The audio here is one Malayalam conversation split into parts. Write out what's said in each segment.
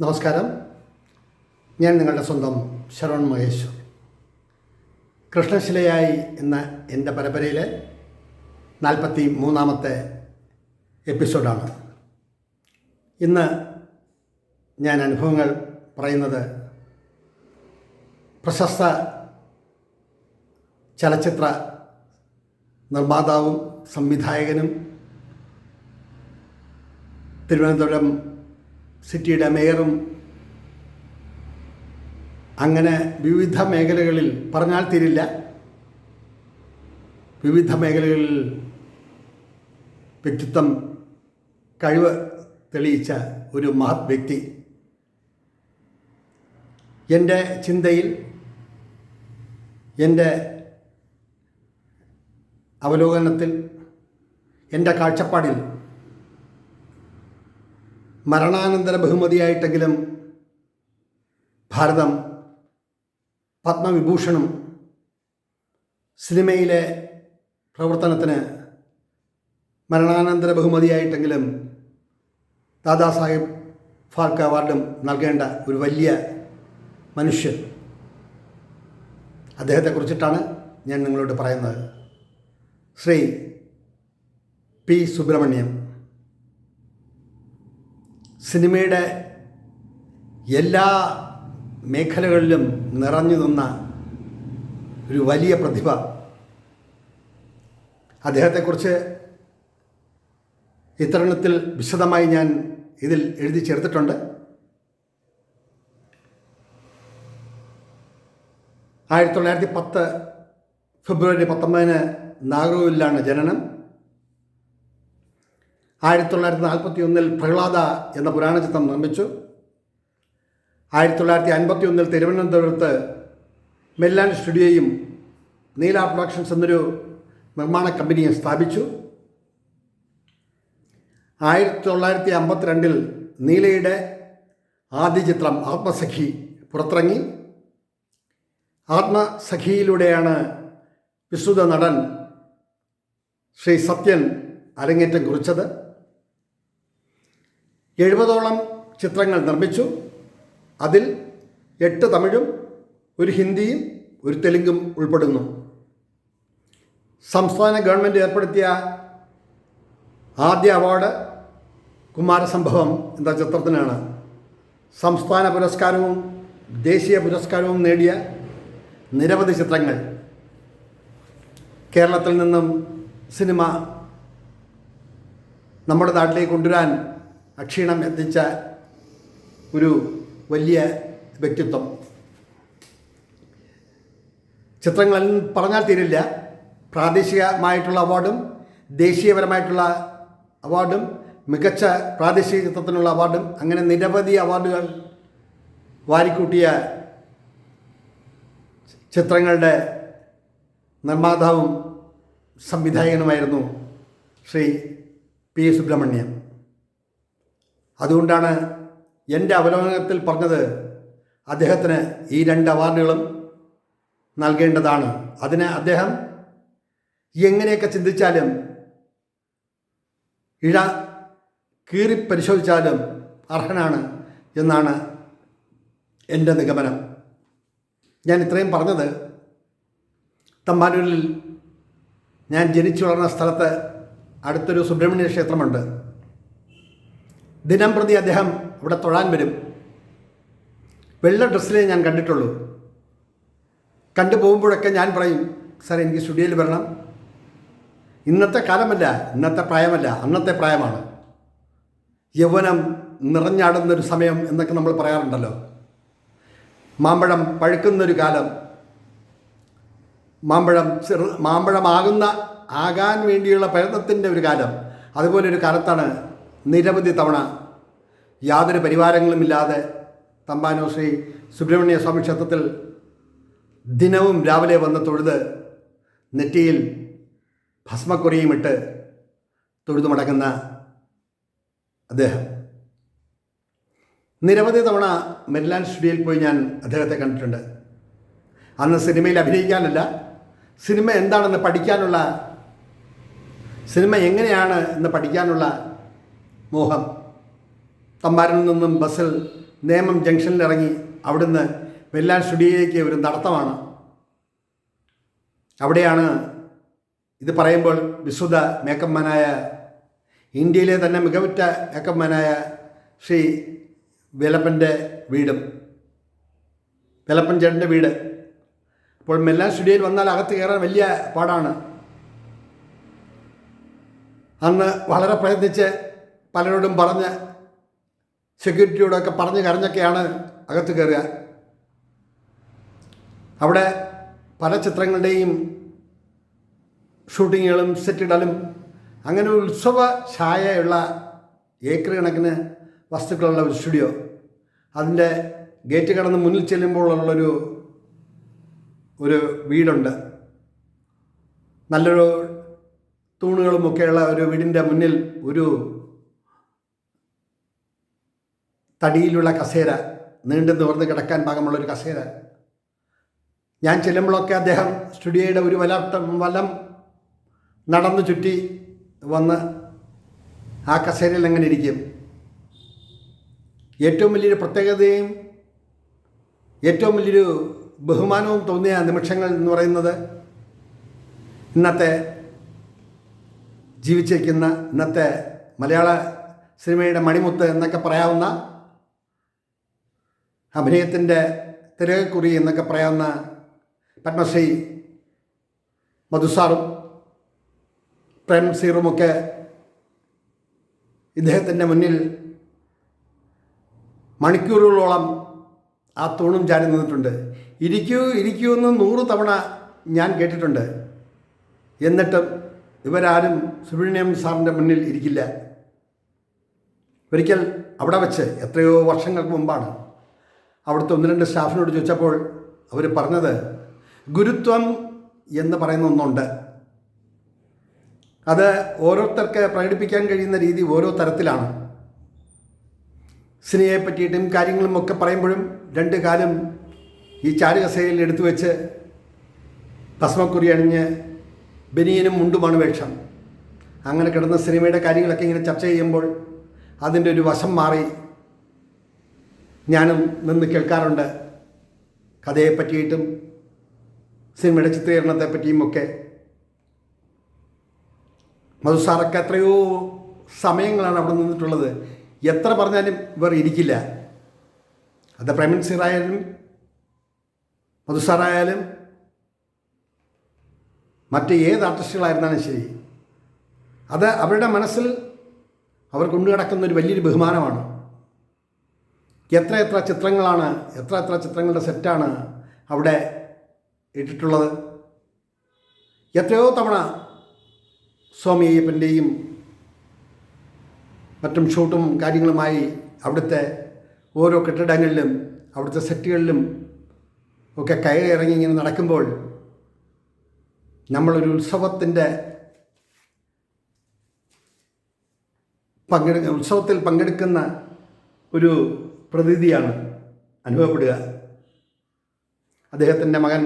നമസ്കാരം. ഞാൻ നിങ്ങളുടെ സ്വന്തം ശരൺ മഹേശ്വർ. കൃഷ്ണശിലയായി എന്ന എന്റെ പരമ്പരയിലെ നാൽപ്പത്തി മൂന്നാമത്തെ എപ്പിസോഡാണ്. ഇന്ന് ഞാൻ അനുഭവങ്ങൾ പറയുന്നത് പ്രശസ്ത ചലച്ചിത്ര നിർമ്മാതാവും സംവിധായകനും തിരുവനന്തപുരം സിറ്റിയുടെ മേയറും അങ്ങനെ വിവിധ മേഖലകളിൽ പറഞ്ഞാൽ തീരില്ല. വിവിധ മേഖലകളിൽ വ്യക്തിത്വം കഴിവ് തെളിയിച്ച ഒരു മഹത് വ്യക്തി. എന്റെ ചിന്തയിൽ എന്റെ അവലോകനത്തിൽ എന്റെ കാഴ്ചപ്പാടിൽ മരണാനന്തര ബഹുമതിയായിട്ടെങ്കിലും ഭാരതം പത്മവിഭൂഷണും സിനിമയിലെ പ്രവർത്തനത്തിന് മരണാനന്തര ബഹുമതിയായിട്ടെങ്കിലും ദാദാസാഹിബ് ഫാൽക്കെ അവാർഡും നൽകേണ്ട ഒരു വലിയ മനുഷ്യൻ അദ്ദേഹത്തെക്കുറിച്ചിട്ടാണ് ഞാൻ നിങ്ങളോട് പറയുന്നത്. ശ്രീ പി സുബ്രഹ്മണ്യം. സിനിമയുടെ എല്ലാ മേഖലകളിലും നിറഞ്ഞു നിന്ന ഒരു വലിയ പ്രതിഭ. അദ്ദേഹത്തെക്കുറിച്ച് ഇത്തരണത്തിൽ വിശദമായി ഞാൻ ഇതിൽ എഴുതി ചേർത്തിട്ടുണ്ട്. ആയിരത്തി തൊള്ളായിരത്തി പത്ത് ഫെബ്രുവരി പത്തൊമ്പതിന് നാഗർകോവിലാണ് ജനനം. ആയിരത്തി തൊള്ളായിരത്തി നാൽപ്പത്തി ഒന്നിൽ പ്രഹ്ലാദ എന്ന പുരാണ ചിത്രം നിർമ്മിച്ചു. ആയിരത്തി തൊള്ളായിരത്തി അൻപത്തി ഒന്നിൽ തിരുവനന്തപുരത്ത് മെല്ലാൻ സ്റ്റുഡിയോയും നീല പ്രൊഡക്ഷൻസ് എന്നൊരു നിർമ്മാണ കമ്പനിയും സ്ഥാപിച്ചു. ആയിരത്തി തൊള്ളായിരത്തി അമ്പത്തിരണ്ടിൽ നീലയുടെ ആദ്യ ചിത്രം ആത്മസഖി പുറത്തിറങ്ങി. ആത്മസഖിയിലൂടെയാണ് വിശ്രുത നടൻ ശ്രീ സത്യൻ അരങ്ങേറ്റം കുറിച്ചത്. എഴുപതോളം ചിത്രങ്ങൾ നിർമ്മിച്ചു. അതിൽ എട്ട് തമിഴും ഒരു ഹിന്ദിയും ഒരു തെലുങ്കും ഉൾപ്പെടുന്നു. സംസ്ഥാന ഗവൺമെന്റ് ഏർപ്പെടുത്തിയ ആദ്യ അവാർഡ് കുമാരസംഭവം എന്ന ചിത്രത്തിനാണ്. സംസ്ഥാന പുരസ്കാരവും ദേശീയ പുരസ്കാരവും നേടിയ നിരവധി ചിത്രങ്ങൾ. കേരളത്തിൽ നിന്നും സിനിമ നമ്മുടെ നാട്ടിലേക്ക് കൊണ്ടുവരാൻ അക്ഷീണം എത്തിച്ച ഒരു വലിയ വ്യക്തിത്വം. ചിത്രങ്ങൾ പറഞ്ഞാൽ തീരില്ല. പ്രാദേശികമായിട്ടുള്ള അവാർഡും ദേശീയപരമായിട്ടുള്ള അവാർഡും മികച്ച പ്രാദേശിക ചിത്രത്തിനുള്ള അവാർഡും അങ്ങനെ നിരവധി അവാർഡുകൾ വാരിക്കൂട്ടിയ ചിത്രങ്ങളുടെ നിർമ്മാതാവും സംവിധായകനുമായിരുന്നു ശ്രീ പി സുബ്രഹ്മണ്യം. അതുകൊണ്ടാണ് എന്റെ അവലോകനത്തിൽ പറഞ്ഞത് അദ്ദേഹത്തിന് ഈ രണ്ട് അവാർഡുകളും നൽകേണ്ടതാണ്. അതിന് അദ്ദേഹം എങ്ങനെയൊക്കെ ചിന്തിച്ചാലും ഇഴ കീറി പരിശോധിച്ചാലും അർഹനാണ് എന്നാണ് എന്റെ നിഗമനം. ഞാൻ ഇത്രയും പറഞ്ഞത് തമ്പാനൂരിൽ ഞാൻ ജനിച്ചു വളർന്ന സ്ഥലത്ത് അടുത്തൊരു സുബ്രഹ്മണ്യ ക്ഷേത്രമുണ്ട്. ദിനം പ്രതി അദ്ദേഹം അവിടെ തൊഴാൻ വരും. വെള്ള ഡ്രസ്സിലേ ഞാൻ കണ്ടിട്ടുള്ളൂ. കണ്ടു പോകുമ്പോഴൊക്കെ ഞാൻ പറയും സാർ എനിക്ക് സ്റ്റുഡിയോയിൽ വരണം. ഇന്നത്തെ കാലമല്ല ഇന്നത്തെ പ്രായമല്ല അന്നത്തെ പ്രായമാണ്. യൗവനം നിറഞ്ഞാടുന്നൊരു സമയം എന്നൊക്കെ നമ്മൾ പറയാറുണ്ടല്ലോ. മാമ്പഴം പഴുക്കുന്നൊരു കാലം. മാമ്പഴം ചെറു മാമ്പഴമാകുന്ന ആകാൻ വേണ്ടിയുള്ള പ്രയത്നത്തിന്റെ ഒരു കാലം. അതുപോലെ ഒരു കാലത്താണ് നിരവധി തവണ യാതൊരു പരിവാരങ്ങളുമില്ലാതെ തമ്പാനൂർ ശ്രീ സുബ്രഹ്മണ്യ സ്വാമി ക്ഷേത്രത്തിൽ ദിനവും രാവിലെ വന്ന് തൊഴുത് നെറ്റിയിൽ ഭസ്മക്കുറിയും ഇട്ട് തൊഴുതു മടങ്ങുന്ന അദ്ദേഹം. നിരവധി തവണ മെരിലാൻ സ്റ്റുഡിയോയിൽ പോയി ഞാൻ അദ്ദേഹത്തെ കണ്ടിട്ടുണ്ട്. അന്ന് സിനിമയിൽ അഭിനയിക്കാനല്ല സിനിമ എന്താണെന്ന് പഠിക്കാനുള്ള സിനിമ എങ്ങനെയാണ് എന്ന് പഠിക്കാനുള്ള മോഹം. തമ്പാരിൽ നിന്നും ബസ്സിൽ നേമം ജംഗ്ഷനിൽ ഇറങ്ങി അവിടുന്ന് വെല്ലാൻ സ്റ്റുഡിയോയിലേക്ക് ഒരു നടത്തമാണ്. അവിടെയാണ് ഇത് പറയുമ്പോൾ വിശുദ്ധ മേക്കപ്പ്മാനായ ഇന്ത്യയിലെ തന്നെ മികവുറ്റ മേക്കപ്പ്മാനായ ശ്രീ വേലപ്പന്റെ വീടും. വേലപ്പൻ ചേട്ടന്റെ വീട്. അപ്പോൾ മെല്ലാൻ സ്റ്റുഡിയോയിൽ വന്നാൽ അകത്ത് കയറാൻ വലിയ പാടാണ്. അന്ന് വളരെ പ്രയത്നിച്ച് പലരോടും പറഞ്ഞ് സെക്യൂരിറ്റിയോടൊക്കെ പറഞ്ഞ് കരഞ്ഞൊക്കെയാണ് അകത്ത് കയറുക അവിടെ പല ചിത്രങ്ങളുടെയും ഷൂട്ടിങ്ങുകളും സെറ്റിടലും അങ്ങനെ ഉത്സവ ഛായയുള്ള ഏക്കർ കണക്കിന് വസ്തുക്കളുള്ള ഒരു സ്റ്റുഡിയോ. അതിന്റെ ഗേറ്റ് കടന്ന് മുന്നിൽ ചെല്ലുമ്പോഴുള്ളൊരു ഒരു വീടുണ്ട്. നല്ലൊരു തൂണുകളുമൊക്കെയുള്ള ഒരു വീടിന്റെ മുന്നിൽ ഒരു തടിയിലുള്ള കസേര നീണ്ടു നിവർന്ന് കിടക്കാൻ പാകമുള്ള ഒരു കസേര. ഞാൻ ചെല്ലുമ്പോഴൊക്കെ അദ്ദേഹം സ്റ്റുഡിയോയുടെ ഒരു വലട്ടം വലം നടന്നു ചുറ്റി വന്ന് ആ കസേരയിൽ അങ്ങനെ ഇരിക്കും? ഏറ്റവും വലിയൊരു പ്രത്യേകതയും ഏറ്റവും വലിയൊരു ബഹുമാനവും തോന്നിയ നിമിഷങ്ങൾ എന്ന് പറയുന്നത് ഇന്നത്തെ ജീവിച്ചിരിക്കുന്ന ഇന്നത്തെ മലയാള സിനിമയുടെ മണിമുത്ത് എന്നൊക്കെ പറയാവുന്ന അഭിനയത്തിന്റെ തിരകക്കുറി എന്നൊക്കെ പറയാവുന്ന പത്മശ്രീ മധുസാറും പ്രേം സീറുമൊക്കെ ഇദ്ദേഹത്തിന്റെ മുന്നിൽ മണിക്കൂറുകളോളം ആ തൂണും ചാരി നിന്നിട്ടുണ്ട്. ഇരിക്കൂ ഇരിക്കൂ എന്ന് നൂറ് തവണ ഞാൻ കേട്ടിട്ടുണ്ട്. എന്നിട്ടും ഇവരാരും സുബ്രഹ്മണ്യം സാറിന്റെ മുന്നിൽ ഇരിക്കില്ല. ഒരിക്കൽ അവിടെ വെച്ച് എത്രയോ വർഷങ്ങൾക്ക് മുമ്പാണ് അവിടുത്തെ ഒന്ന് രണ്ട് സ്റ്റാഫിനോട് ചോദിച്ചപ്പോൾ അവർ പറഞ്ഞത് ഗുരുത്വം എന്ന് പറയുന്ന ഒന്നുണ്ട്. അത് ഓരോരുത്തർക്ക് പ്രകടിപ്പിക്കാൻ കഴിയുന്ന രീതി ഓരോ തരത്തിലാണ്. സിനിമയെ പറ്റിയിട്ടും കാര്യങ്ങളും ഒക്കെ പറയുമ്പോഴും രണ്ട് കാലം ഈ ചാരുകസയിൽ എടുത്തു വെച്ച് ഭസ്മക്കുറി അണിഞ്ഞ് ബനിയനും മുണ്ടുമാണ് വേഷം. അങ്ങനെ കിടന്ന സിനിമയുടെ കാര്യങ്ങളൊക്കെ ഇങ്ങനെ ചർച്ച ചെയ്യുമ്പോൾ അതിന്റെ ഒരു വശം മാറി ഞാനും നിന്ന് കേൾക്കാറുണ്ട്. കഥയെ പറ്റിയിട്ടും സിനിമയുടെ ചിത്രീകരണത്തെ പറ്റിയും ഒക്കെ മധുസാറൊക്കെ എത്രയോ സമയങ്ങളാണ് അവിടെ നിന്നിട്ടുള്ളത്. എത്ര പറഞ്ഞാലും ഇവർ ഇരിക്കില്ല. അത് പ്രേമൻസിറായാലും മധു മധുസാറായാലും മറ്റ് ഏത് ആർട്ടിസ്റ്റുകളായിരുന്നാലും ശരി. അത് അവരുടെ മനസ്സിൽ അവർ കൊണ്ടു കിടക്കുന്ന ഒരു വലിയൊരു ബഹുമാനമാണ്. എത്ര എത്ര ചിത്രങ്ങളാണ് എത്ര എത്ര ചിത്രങ്ങളുടെ സെറ്റാണ് അവിടെ ഇട്ടിട്ടുള്ളത്? എത്രയോ തവണ സ്വാമി അയ്യപ്പന്റെയും മറ്റും ഷൂട്ടും കാര്യങ്ങളുമായി അവിടുത്തെ ഓരോ കെട്ടിടങ്ങളിലും അവിടുത്തെ സെറ്റുകളിലും ഒക്കെ കയറി ഇറങ്ങി ഇങ്ങനെ നടക്കുമ്പോൾ നമ്മളൊരു ഉത്സവത്തിന്റെ പങ്കെടു ഉത്സവത്തിൽ പങ്കെടുക്കുന്ന ഒരു പ്രതീതിയാണ് അനുഭവപ്പെടുക. അദ്ദേഹത്തിന്റെ മകൻ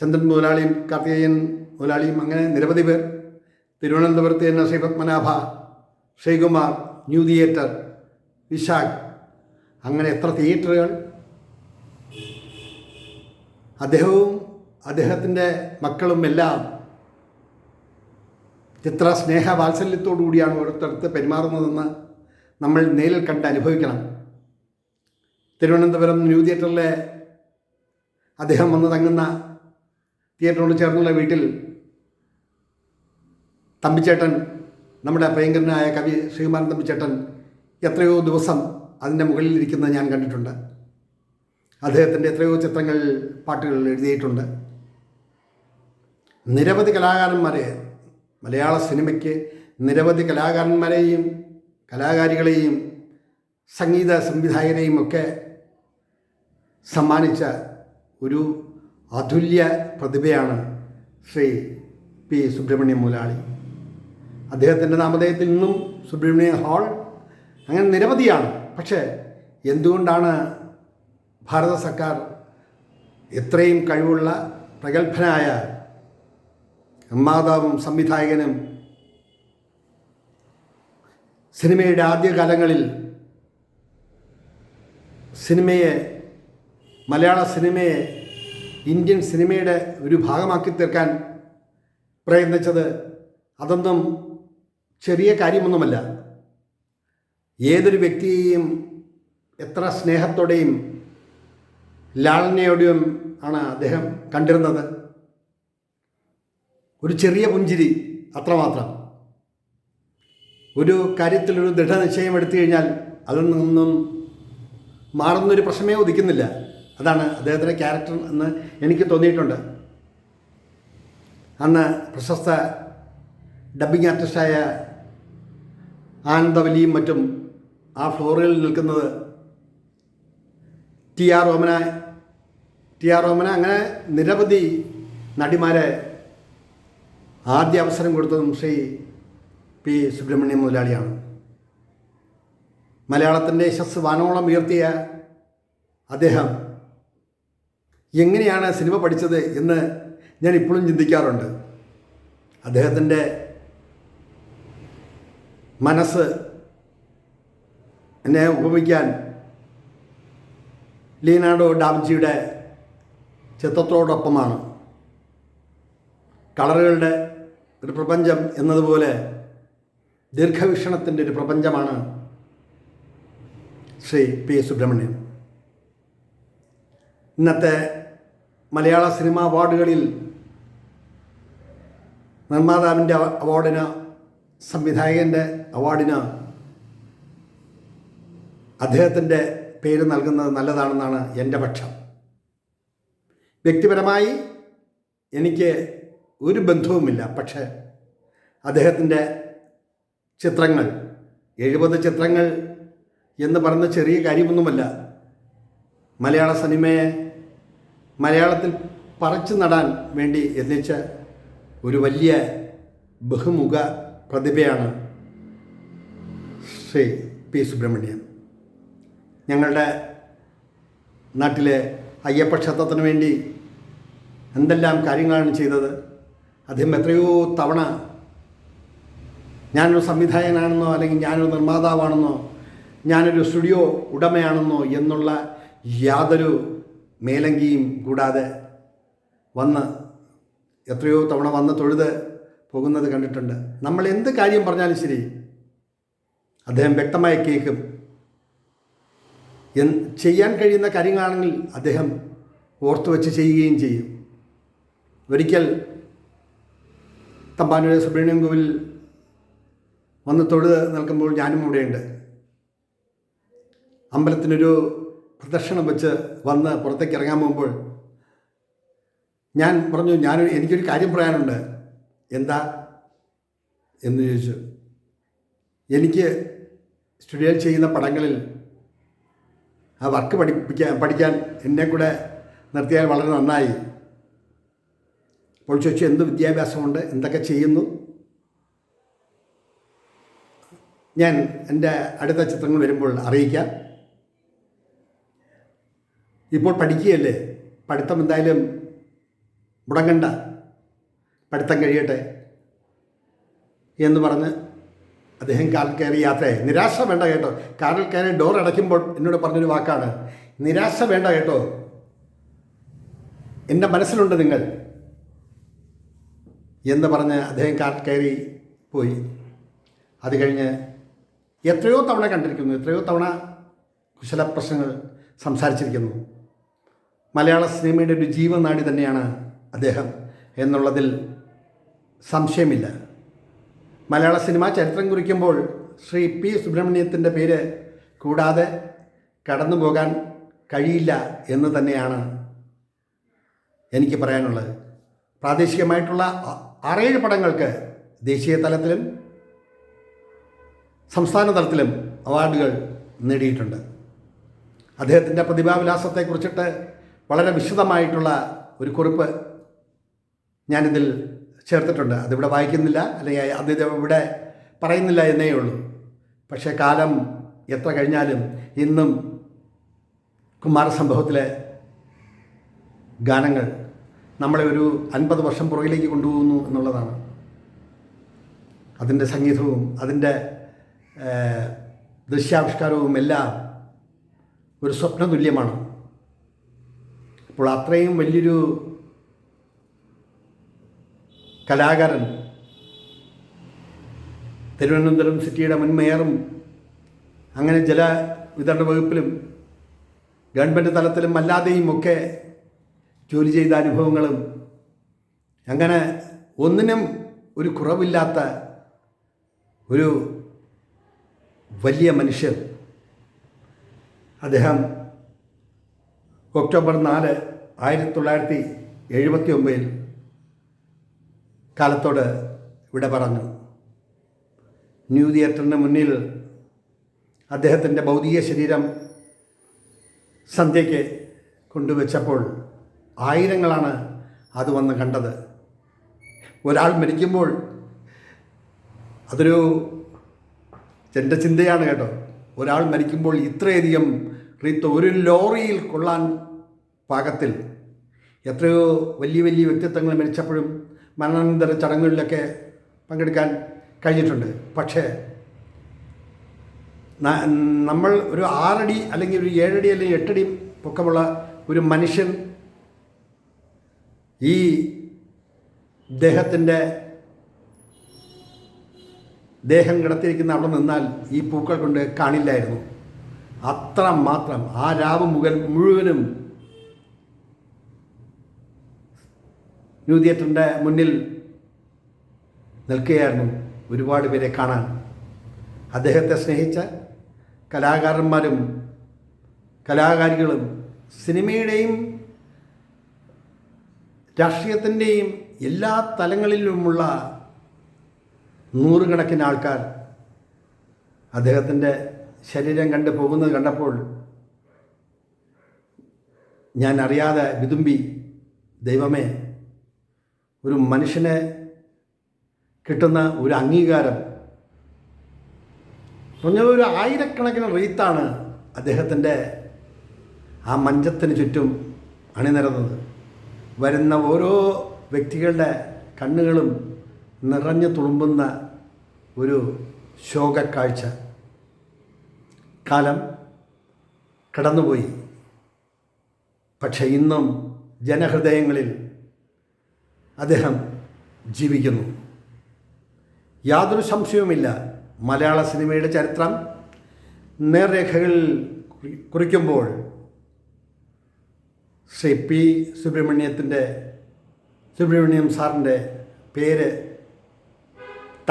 ചന്ദ്രൻ മുതലാളിയും കാർത്തികേയൻ മുതലാളിയും അങ്ങനെ നിരവധി പേർ തിരുവനന്തപുരത്ത് തന്നെ ശ്രീ പത്മനാഭ ശ്രീകുമാർ ന്യൂ തിയേറ്റർ വിശാഖ് അങ്ങനെ എത്ര തിയേറ്ററുകൾ. അദ്ദേഹവും അദ്ദേഹത്തിന്റെ മക്കളും എല്ലാം ചിത്ര സ്നേഹ വാത്സല്യത്തോടു കൂടിയാണ് ഓരോരുത്തർക്ക് പെരുമാറുന്നതെന്ന് നമ്മൾ നേരിൽ കണ്ട് അനുഭവിക്കണം. തിരുവനന്തപുരം ന്യൂ തിയേറ്ററിലെ അദ്ദേഹം വന്ന് തങ്ങുന്ന തിയേറ്ററിനോട് ചേർന്നുള്ള വീട്ടിൽ തമ്പിച്ചേട്ടൻ നമ്മുടെ പ്രിയങ്കരനായ കവി ശ്രീകുമാരൻ തമ്പിച്ചേട്ടൻ എത്രയോ ദിവസം അതിന്റെ മുകളിൽ ഇരിക്കുന്നത് ഞാൻ കണ്ടിട്ടുണ്ട്. അദ്ദേഹത്തിന്റെ എത്രയോ ചിത്രങ്ങൾ പാട്ടുകൾ എഴുതിയിട്ടുണ്ട്. നിരവധി കലാകാരന്മാരെ മലയാള സിനിമയ്ക്ക് നിരവധി കലാകാരന്മാരെയും കലാകാരികളെയും സംഗീത സംവിധായകരെയും ഒക്കെ സമ്മാനിച്ച ഒരു അതുല്യ പ്രതിഭയാണ് ശ്രീ പി സുബ്രഹ്മണ്യം മുലാളി. അദ്ദേഹത്തിന്റെ നാമധേയത്തിൽ നിന്നും സുബ്രഹ്മണ്യ ഹാൾ അങ്ങനെ നിരവധിയാണ്. പക്ഷേ എന്തുകൊണ്ടാണ് ഭാരത സർക്കാർ എത്രയും കഴിവുള്ള പ്രഗത്ഭനായ നിർമ്മാതാവും സംവിധായകനും സിനിമയുടെ ആദ്യകാലങ്ങളിൽ സിനിമയെ മലയാള സിനിമയെ ഇന്ത്യൻ സിനിമയുടെ ഒരു ഭാഗമാക്കി തീർക്കാൻ പ്രയത്നിച്ചത് അതൊന്നും ചെറിയ കാര്യമൊന്നുമല്ല. ഏതൊരു വ്യക്തിയെയും എത്ര സ്നേഹത്തോടെയും ലാളനയോടെയും ആണ് അദ്ദേഹം കണ്ടിരുന്നത്. ഒരു ചെറിയ പുഞ്ചിരി അത്രമാത്രം. ഒരു കാര്യത്തിലൊരു ദൃഢനിശ്ചയം എടുത്തു കഴിഞ്ഞാൽ അതിൽ നിന്നും മാറുന്നൊരു പ്രശ്നമേ ഉദിക്കുന്നില്ല. അതാണ് അദ്ദേഹത്തിന്റെ ക്യാരക്ടർ എന്ന് എനിക്ക് തോന്നിയിട്ടുണ്ട്. അന്ന് പ്രശസ്ത ഡബ്ബിംഗ് ആർട്ടിസ്റ്റായ ആനന്ദവലിയും മറ്റും ആ ഫ്ലോറിൽ നിൽക്കുന്നത് T R Omana T R Omana അങ്ങനെ നിരവധി നടിമാരെ ആദ്യ അവസരം കൊടുത്തതും ശ്രീ പി. സുബ്രഹ്മണ്യം മുതലാളിയാണ്. മലയാളത്തിന്റെ യശസ് വാനോളം ഉയർത്തിയ അദ്ദേഹം എങ്ങനെയാണ് സിനിമ പഠിച്ചത് എന്ന് ഞാൻ ഇപ്പോഴും ചിന്തിക്കാറുണ്ട്. അദ്ദേഹത്തിന്റെ മനസ്സ് എന്നെ ഉപമിക്കാൻ ലീനാർഡോ ഡാവിഞ്ചിയുടെ ചിത്രത്തോടൊപ്പമാണ്. കളറുകളുടെ ഒരു പ്രപഞ്ചം എന്നതുപോലെ ദീർഘവീക്ഷണത്തിന്റെ ഒരു പ്രപഞ്ചമാണ് ശ്രീ പി സുബ്രഹ്മണ്യൻ. ഇന്നത്തെ മലയാള സിനിമാ അവാർഡുകളിൽ നിർമ്മാതാവിന്റെ അവാർഡിന് സംവിധായകന്റെ അവാർഡിന് അദ്ദേഹത്തിന്റെ പേര് നൽകുന്നത് നല്ലതാണെന്നാണ് എന്റെ പക്ഷം. വ്യക്തിപരമായി എനിക്ക് ഒരു ബന്ധവുമില്ല പക്ഷേ അദ്ദേഹത്തിന്റെ ചിത്രങ്ങൾ എഴുപത് ചിത്രങ്ങൾ എന്ന് പറയുന്ന ചെറിയ കാര്യമൊന്നുമല്ല. മലയാള സിനിമയെ മലയാളത്തിൽ പറിച്ചു നടാൻ വേണ്ടി എന്നിച്ച ഒരു വലിയ ബഹുമുഖ പ്രതിഭയാണ് ശ്രീ പി സുബ്രഹ്മണ്യൻ. ഞങ്ങളുടെ നാട്ടിലെ അയ്യപ്പ ക്ഷേത്രത്തിന് വേണ്ടി എന്തെല്ലാം കാര്യങ്ങളാണ് ചെയ്തത്? അദ്ദേഹം എത്രയോ തവണ ഞാനൊരു സംവിധായകനാണെന്നോ അല്ലെങ്കിൽ ഞാനൊരു നിർമ്മാതാവാണെന്നോ ഞാനൊരു സ്റ്റുഡിയോ ഉടമയാണെന്നോ എന്നുള്ള യാതൊരു മേലങ്കിയും കൂടാതെ വന്ന് എത്രയോ തവണ വന്ന് തൊഴുത് പോകുന്നത് കണ്ടിട്ടുണ്ട്. നമ്മൾ എന്ത് കാര്യം പറഞ്ഞാലും ശരി അദ്ദേഹം വ്യക്തമായി കേൾക്കും എൻ ചെയ്യാൻ കഴിയുന്ന കാര്യങ്ങളാണെങ്കിൽ അദ്ദേഹം ഓർത്തു വെച്ച് ചെയ്യുകയും ചെയ്യും. ഒരിക്കൽ തമ്പാനൂരെ സുബ്രഹ്മണ്യം കോവിൽ വന്ന് തൊഴുത് നിൽക്കുമ്പോൾ ഞാനും അവിടെയുണ്ട്. അമ്പലത്തിനൊരു പ്രദക്ഷിണം വെച്ച് വന്ന് പുറത്തേക്ക് ഇറങ്ങാൻ പോകുമ്പോൾ ഞാൻ പറഞ്ഞു ഞാൻ എനിക്കൊരു കാര്യം പറയാനുണ്ട്. എന്താ? എന്ന് ചോദിച്ചു. എനിക്ക് സ്റ്റുഡിയോയിൽ ചെയ്യുന്ന പടങ്ങളിൽ ആ വർക്ക് പഠിപ്പിക്കാൻ പഠിക്കാൻ എന്നെ കൂടെ നിർത്തിയാൽ വളരെ നന്നായി. അപ്പോൾ ചോദിച്ചു എന്ത് വിദ്യാഭ്യാസമുണ്ട്? എന്തൊക്കെ ചെയ്യുന്നു? ഞാൻ എന്റെ അടുത്ത ചിത്രങ്ങൾ വരുമ്പോൾ അറിയിക്കാം. ഇപ്പോൾ പഠിക്കുകയല്ലേ? പഠിത്തം എന്തായാലും മുടങ്ങണ്ട. പഠിത്തം കഴിയട്ടെ എന്ന് പറഞ്ഞ് അദ്ദേഹം കാറിൽ കയറി യാത്രയായി. നിരാശ വേണ്ട കേട്ടോ. കാറിൽ കയറി ഡോർ അടയ്ക്കുമ്പോൾ എന്നോട് പറഞ്ഞൊരു വാക്കാണ്. നിരാശ വേണ്ട കേട്ടോ. എന്റെ മനസ്സിലുണ്ട് നിങ്ങൾ എന്ന് പറഞ്ഞ് അദ്ദേഹം കാറിൽ കയറി പോയി. അത് കഴിഞ്ഞ് എത്രയോ തവണ കണ്ടിരിക്കുന്നു എത്രയോ തവണ കുശല പ്രശ്നങ്ങൾ സംസാരിച്ചിരിക്കുന്നു. മലയാള സിനിമയുടെ ഒരു ജീവനാടി തന്നെയാണ് അദ്ദേഹം എന്നുള്ളതിൽ സംശയമില്ല. മലയാള സിനിമ ചരിത്രം കുറിക്കുമ്പോൾ ശ്രീ പി സുബ്രഹ്മണ്യത്തിന്റെ പേര് കൂടാതെ കടന്നു പോകാൻ കഴിയില്ല എന്ന് തന്നെയാണ് എനിക്ക് പറയാനുള്ളത്. പ്രാദേശികമായിട്ടുള്ള ആറേഴ് പടങ്ങൾക്ക് ദേശീയ തലത്തിലും സംസ്ഥാന തലത്തിലും അവാർഡുകൾ നേടിയിട്ടുണ്ട്. അദ്ദേഹത്തിന്റെ പ്രതിഭാവിലാസത്തെക്കുറിച്ചിട്ട് വളരെ വിശദമായിട്ടുള്ള ഒരു കുറിപ്പ് ഞാനിതിൽ ചേർത്തിട്ടുണ്ട്. അതിവിടെ വായിക്കുന്നില്ല അല്ലെങ്കിൽ അത് ഇവിടെ പറയുന്നില്ല എന്നേ ഉള്ളൂ. പക്ഷേ കാലം എത്ര കഴിഞ്ഞാലും ഇന്നും കുമാരസംഭവത്തിലെ ഗാനങ്ങൾ നമ്മളെ ഒരു അൻപത് വർഷം പുറകിലേക്ക് കൊണ്ടുപോകുന്നു എന്നുള്ളതാണ്. അതിന്റെ സംഗീതവും അതിന്റെ ദൃശ്യാവിഷ്കാരവും എല്ലാം ഒരു സ്വപ്ന തുല്യമാണ് അപ്പോൾ അത്രയും വലിയൊരു കലാകാരൻ തിരുവനന്തപുരം സിറ്റിയുടെ മുൻ മേയറും അങ്ങനെ ജല വിതരണ വകുപ്പിലും ഗവൺമെന്റ് തലത്തിലും അല്ലാതെയും ഒക്കെ ജോലി ചെയ്ത അനുഭവങ്ങളും അങ്ങനെ ഒന്നിനും ഒരു കുറവില്ലാത്ത ഒരു വലിയ മനുഷ്യൻ. അദ്ദേഹം ഒക്ടോബർ നാല് ആയിരത്തി തൊള്ളായിരത്തി എഴുപത്തി ഒമ്പതിൽ കാലത്തോട് ഇവിടെ പറഞ്ഞു. ന്യൂ തിയേറ്ററിന് മുന്നിൽ അദ്ദേഹത്തിന്റെ ഭൗതിക ശരീരം സന്ധ്യയ്ക്ക് കൊണ്ടുവച്ചപ്പോൾ ആയിരങ്ങളാണ് അത് വന്ന് കണ്ടത്. ഒരാൾ മരിക്കുമ്പോൾ അതൊരു എന്റെ ചിന്തയാണ് കേട്ടോ. ഒരാൾ മരിക്കുമ്പോൾ ഇത്രയധികം റീത്ത് ഒരു ലോറിയിൽ കൊള്ളാൻ പാകത്തിൽ എത്രയോ വലിയ വലിയ വ്യക്തിത്വങ്ങൾ മരിച്ചപ്പോഴും മരണാനന്തര ചടങ്ങുകളിലൊക്കെ പങ്കെടുക്കാൻ കഴിഞ്ഞിട്ടുണ്ട്. പക്ഷേ നമ്മൾ ഒരു ആറടി അല്ലെങ്കിൽ ഒരു ഏഴടി അല്ലെങ്കിൽ എട്ടടി പൊക്കമുള്ള ഒരു മനുഷ്യൻ ഈ ദേഹത്തിന്റെ ദേഹം കിടത്തിയിരിക്കുന്ന അവിടെ നിന്നാൽ ഈ പൂക്കൾ കൊണ്ട് കാണില്ലായിരുന്നു. അത്ര മാത്രം ആ രാവ് മുകൾ മുഴുവനും ന്യൂ തിയേറ്ററിന്റെ മുന്നിൽ നിൽക്കുകയായിരുന്നു ഒരുപാട് പേരെ കാണാൻ. അദ്ദേഹത്തെ സ്നേഹിച്ച കലാകാരന്മാരും കലാകാരികളും സിനിമയുടെയും രാഷ്ട്രീയത്തിന്റെയും എല്ലാ തലങ്ങളിലുമുള്ള നൂറുകണക്കിന് ആൾക്കാർ അദ്ദേഹത്തിന്റെ ശരീരം കണ്ടു പോകുന്നത് കണ്ടപ്പോൾ ഞാൻ അറിയാതെ വിതുമ്പി ദൈവമേ ഒരു മനുഷ്യനെ കിട്ടുന്ന ഒരു അംഗീകാരം പറഞ്ഞത് ഒരു ആയിരക്കണക്കിന് റീത്താണ് അദ്ദേഹത്തിന്റെ ആ മഞ്ചത്തിന് ചുറ്റും അണിനിരന്നത്. വരുന്ന ഓരോ വ്യക്തികളുടെ കണ്ണുകളും നിറഞ്ഞു തുളുമ്പുന്ന ഒരു ശോകക്കാഴ്ച. കാലം കടന്നുപോയി. പക്ഷെ ഇന്നും ജനഹൃദയങ്ങളിൽ അദ്ദേഹം ജീവിക്കുന്നു. യാതൊരു സംശയവുമില്ല. മലയാള സിനിമയുടെ ചരിത്രം നേർരേഖകൾ കുറി- കുറിക്കുമ്പോൾ ശ്രീ പി സുബ്രഹ്മണ്യത്തിന്റെ സുബ്രഹ്മണ്യം സാറിന്റെ പേര്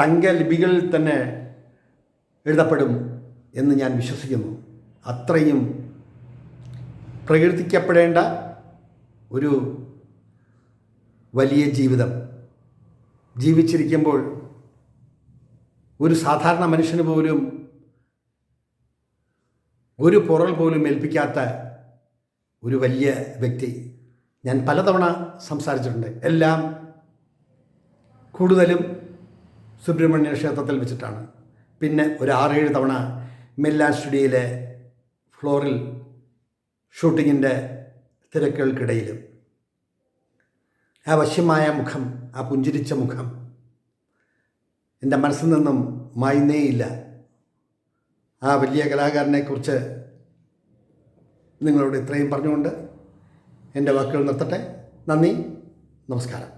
തങ്കലിപികളിൽ തന്നെ എഴുതപ്പെടും എന്ന് ഞാൻ വിശ്വസിക്കുന്നു. അത്രയും പ്രകീർത്തിക്കപ്പെടേണ്ട ഒരു വലിയ ജീവിതം. ജീവിച്ചിരിക്കുമ്പോൾ ഒരു സാധാരണ മനുഷ്യന് പോലും ഒരു പൊറൽ പോലും ഏൽപ്പിക്കാത്ത ഒരു വലിയ വ്യക്തി ഞാൻ പലതവണ സംസാരിച്ചിട്ടുണ്ട്. എല്ലാം കൂടുതലും സുബ്രഹ്മണ്യ ക്ഷേത്രത്തിൽ വെച്ചിട്ടാണ്. പിന്നെ ഒരു ആറേഴ് തവണ മെല്ലാൻ സ്റ്റുഡിയോയിലെ ഫ്ലോറിൽ ഷൂട്ടിങ്ങിന്റെ തിരക്കുകൾക്കിടയിലും. ആ വശ്യമായ മുഖം ആ പുഞ്ചിരിച്ച മുഖം എന്റെ മനസ്സിൽ നിന്നും മായുന്നേയില്ല. ആ വലിയ കലാകാരനെക്കുറിച്ച് നിങ്ങളോട് ഇത്രയും പറഞ്ഞുകൊണ്ട് എന്റെ വാക്കുകൾ നിർത്തട്ടെ. നന്ദി. നമസ്കാരം.